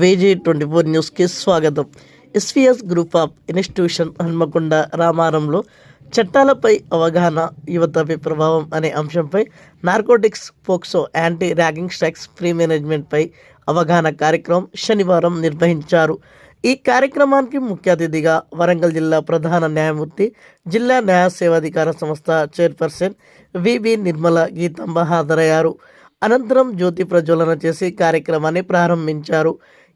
వేజీ twenty four న్యూస్కి స్వాగతం. SVS group of institution Hanamkonda రామారంలో చట్టాలపై అవగాహన యువతపై ప్రభావం అనే అంశంపై narcotics POCSO anti ragging strikes free మేనేజ్మెంట్పై అవగాహన కార్యక్రమం శనివారం నిర్వహించారు. ఈ కార్యక్రమానికి ముఖ్య అతిథిగా వరంగల్ జిల్లా ప్రధాన న్యాయమూర్తి జిల్లా న్యాయ సేవాధికార సంస్థ చైర్పర్సన్ వివి నిర్మల గీతంబ హాజరయ్యారు. అనంతరం జ్యోతి ప్రజ్వలన చేసి కార్యక్రమాన్ని ప్రారంభించారు.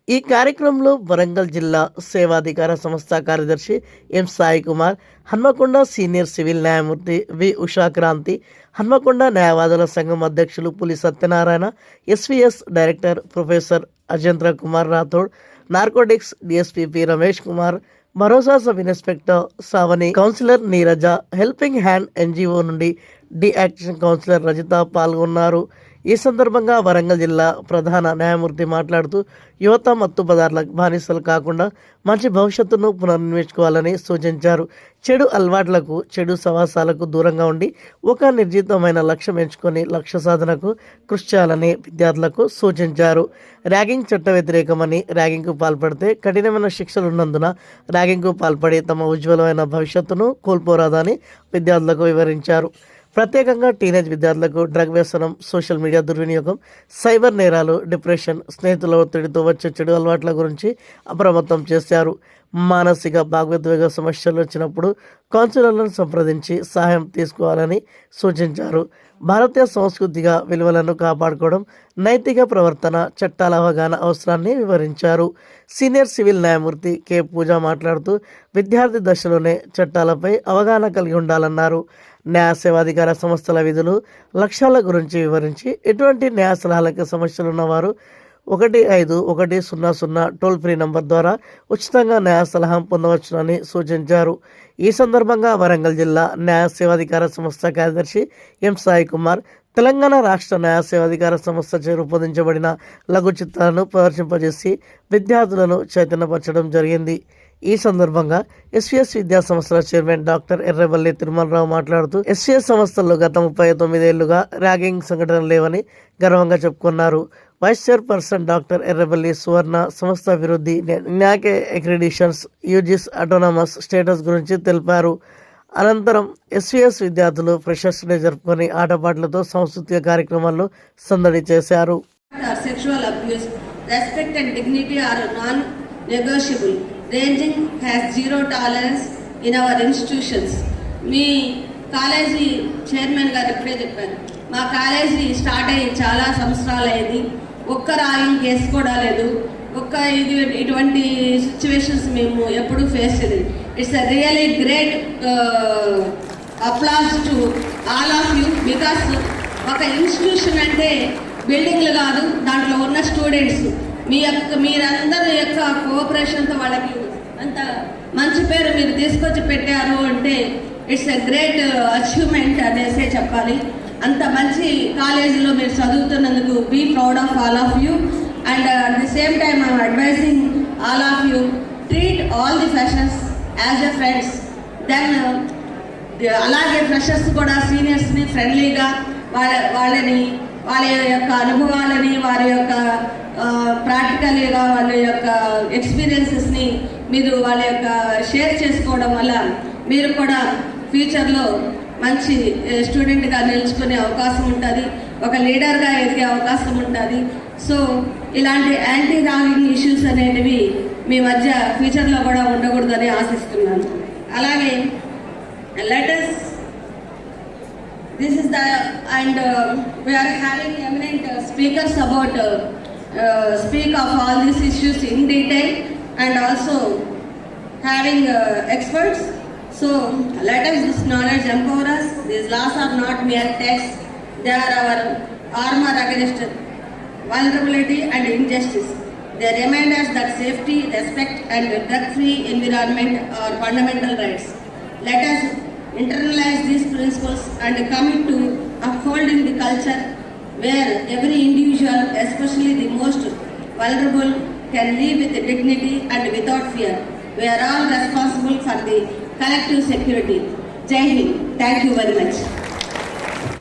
ఈ కార్యక్రమంలో వరంగల్ జిల్లా సేవాధికార సంస్థ కార్యదర్శి M Sai Kumar Hanmakonda senior civil న్యాయమూర్తి వి ఉషాక్రాంతి హన్మకొండ న్యాయవాదుల సంఘం అధ్యక్షులు Puli Satyanarayana SVS director professor Ajendra Kumar Rathod narcotics DSP Ramesh Kumar Bharosa sub inspector Savani counsellor Neeraja helping hand NGO నుండి డి యాక్షన్ కౌన్సిలర్ రజిత పాల్గొన్నారు. ఈ సందర్భంగా వరంగల్ జిల్లా ప్రధాన న్యాయమూర్తి మాట్లాడుతూ యువత మత్తు పదార్థాలకు బానిసలు కాకుండా మంచి భవిష్యత్తును పునర్నిర్మించుకోవాలని సూచించారు. చెడు అలవాట్లకు చెడు సవాసాలకు దూరంగా ఉండి ఒక నిర్జితమైన లక్ష్యం ఎంచుకొని లక్ష్య సాధనకు కృషి చేయాలని విద్యార్థులకు సూచించారు. ర్యాగింగ్ చట్ట వ్యతిరేకమని ర్యాగింగ్కు పాల్పడితే కఠినమైన శిక్షలు ఉన్నందున ర్యాగింగ్కు పాల్పడి తమ ఉజ్వలమైన భవిష్యత్తును కోల్పోరాదని విద్యార్థులకు వివరించారు. ప్రత్యేకంగా టీనేజ్ విద్యార్థులకు డ్రగ్ వ్యసనం సోషల్ మీడియా దుర్వినియోగం సైబర్ నేరాలు డిప్రెషన్ స్నేహితుల ఒత్తిడితో వచ్చే చెడు అలవాట్ల గురించి అప్రమత్తం చేశారు. మానసిక భాగోద్వేగ సమస్యలు వచ్చినప్పుడు కౌన్సిలర్లను సంప్రదించి సహాయం తీసుకోవాలని సూచించారు. భారతీయ సంస్కృతిగా విలువలను కాపాడుకోవడం నైతిక ప్రవర్తన చట్టాల అవగాహన అవసరాన్ని వివరించారు. సీనియర్ సివిల్ న్యాయమూర్తి కె. పూజ మాట్లాడుతూ విద్యార్థి దశలోనే చట్టాలపై అవగాహన కలిగి ఉండాలన్నారు. న్యాయ సేవాధికార సంస్థల విధులు లక్ష్యాల గురించి వివరించి ఎటువంటి న్యాయ సలహాలకు సమస్యలు ఉన్నవారు ఒకటి ఐదు ఒకటి సున్నా సున్నా టోల్ ఫ్రీ నంబర్ ద్వారా ఉచితంగా న్యాయ సలహా పొందవచ్చునని సూచించారు. ఈ సందర్భంగా వరంగల్ జిల్లా న్యాయ సేవాధికార సంస్థ కార్యదర్శి ఎం సాయి కుమార్ తెలంగాణ రాష్ట్ర న్యాయ సేవాధికార సంస్థచే రూపొందించబడిన లఘు చిత్రాలను ప్రదర్శింపజేసి విద్యార్థులను చైతన్యపరచడం జరిగింది. ఈ సందర్భంగా ఎస్విఎస్ విద్యా సంస్థల చైర్మన్ డాక్టర్ ఎర్రబల్లి తిరుమలరావు మాట్లాడుతూ ఎస్విఎస్ సంస్థల్లో గత ముప్పై తొమ్మిదేళ్ళుగా ర్యాగింగ్ సంఘటనలు లేవని గర్వంగా చెప్పుకున్నారు. Vice chairperson doctor Errabelli Suvarna సంస్థ అభివృద్ధి న్యాకే అక్రిడిషన్స్ యూజిస్ అటోనమస్ స్టేటస్ గురించి తెలిపారు అనంతరం ఎస్విఎస్ విద్యార్థులు ఫ్రెషర్స్ డే జరుపుకొని ఆటపాటలతో సాంస్కృతిక కార్యక్రమాల్లో సందడి చేశారు or sexual abuse, respect and dignity are non-negotiable. Ranging has zero tolerance in our institutions. మీ కాలేజీ చైర్మన్ గారు ఇప్పుడే చెప్పారు మా కాలేజీ స్టార్ట్ అయ్యి చాలా సంవత్సరాలు అయింది ఒక్క రాయింగ్ కేసు కూడా లేదు. ఒక్క ఇది ఇటువంటి సిచ్యువేషన్స్ మేము ఎప్పుడూ ఫేస్ చేయలేదు. It's a really great applause to all of you because ఒక ఇన్స్టిట్యూషన్ అంటే బిల్డింగ్లు కాదు దాంట్లో ఉన్న స్టూడెంట్స్ మీ యొక్క మీరందరి యొక్క కోఆపరేషన్తో వాళ్ళకి అంత మంచి పేరు మీరు తీసుకొచ్చి పెట్టారు అంటే ఇట్స్ ఎ గ్రేట్ అచీవ్మెంట్ అనేసే చెప్పాలి. అంత మంచి కాలేజీలో మీరు చదువుతున్నందుకు be proud of all of you and at the same time I'm advising all of you treat all the freshers as a friends then అలాగే ఫ్రెషర్స్ కూడా సీనియర్స్ని ఫ్రెండ్లీగా వాళ్ళ వాళ్ళని వాళ్ళ యొక్క అనుభవాలని వారి యొక్క uh, ప్రాక్టికల్గా వాళ్ళ యొక్క ఎక్స్పీరియన్సెస్ని మీరు వాళ్ళ యొక్క షేర్ చేసుకోవడం వల్ల మీరు కూడా ఫ్యూచర్లో మంచి స్టూడెంట్గా నిలుచుకునే అవకాశం ఉంటుంది. ఒక లీడర్గా ఎదిగే అవకాశం ఉంటుంది. సో ఇలాంటి యాంటీ రాగింగ్ ఇష్యూస్ అనేటివి మీ మధ్య ఫ్యూచర్లో కూడా ఉండకూడదని ఆశిస్తున్నాను. అలాగే letters this is the and we are having eminent speakers about speak of all these issues in detail and also having experts so let us this knowledge empower us these laws are not mere texts. they are our armor against vulnerability and injustice they remind us that safety respect and drug free environment are fundamental rights let us internalize these principles and commit to upholding the culture where every individual, especially the most vulnerable, can live with dignity and without fear. We are all responsible for the collective security. Jai Hind. Thank you very much.